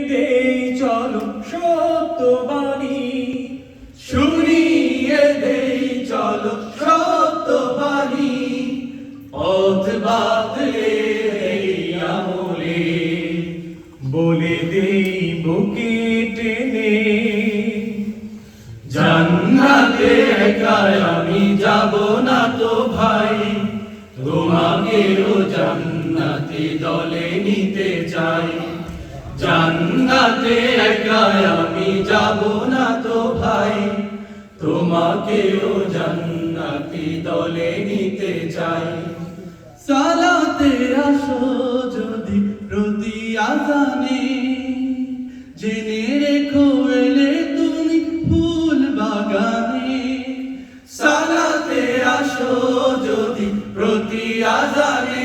দেই, চলো সত্যবাণী। শুনিয়ে দেই, চলো সত্যবাণী। পথ বাদলে এই আমলে। বলে দেই, বুকে টেনে। জান্নাতে একাই আমি যাব না তো ভাই। তোমাকেও জান্নাতি দলে নিতে চাই। জান্নাতে একাই আমি যাব না তো ভাই। তোমাকেও জান্নাতি দলে নিতে চাই। সালাতে আসো যদি প্রতি আজানে জেনে রেখো এলে তুমি ফুল বাগানে। সালাতে আসো যদি প্রতি আজানে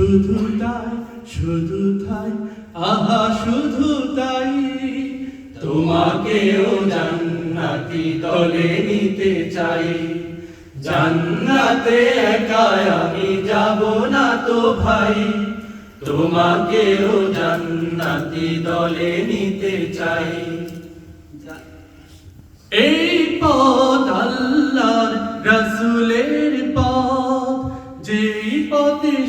শুধু তাই শুধু তাই, আহা, শুধু তাই। তোমাকেও জান্নাতি দলে নিতে চাই। জান্নাতে একাই আমি যাব না তো ভাই। তোমাকেও জান্নাতি দলে নিতে চাই। এই পথ আল্লাহর রাসূলের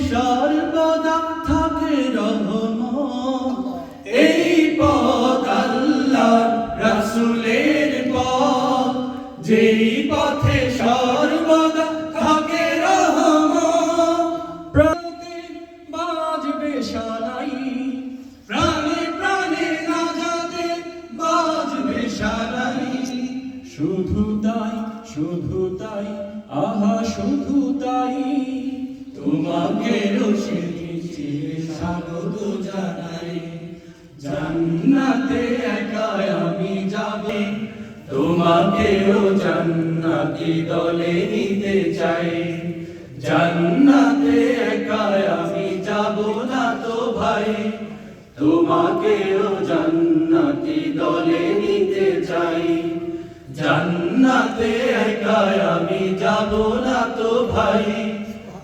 সর্বদা থাকে রহমত এই পথ আল্লাহর রাসূলের পথ। যেই পথে সর্বদা থাকে রহমত প্রতি বাজবে সানাই প্রাণে প্রাণে যাতে বাজবে সানাই শুধু তাই শুধু তাই, আহা, শুধু তাই। তোমাকে রসিয়েছি স্বাগত জানাই। জান্নাতে একাই আমি যাব তোমাকেও জান্নাতি দলে নিতে চাই। জান্নাতে একাই আমি যাব না তো ভাই তোমাকেও জান্নাতি দলে নিতে চাই। জান্নাতে একাই আমি যাব না তো ভাই।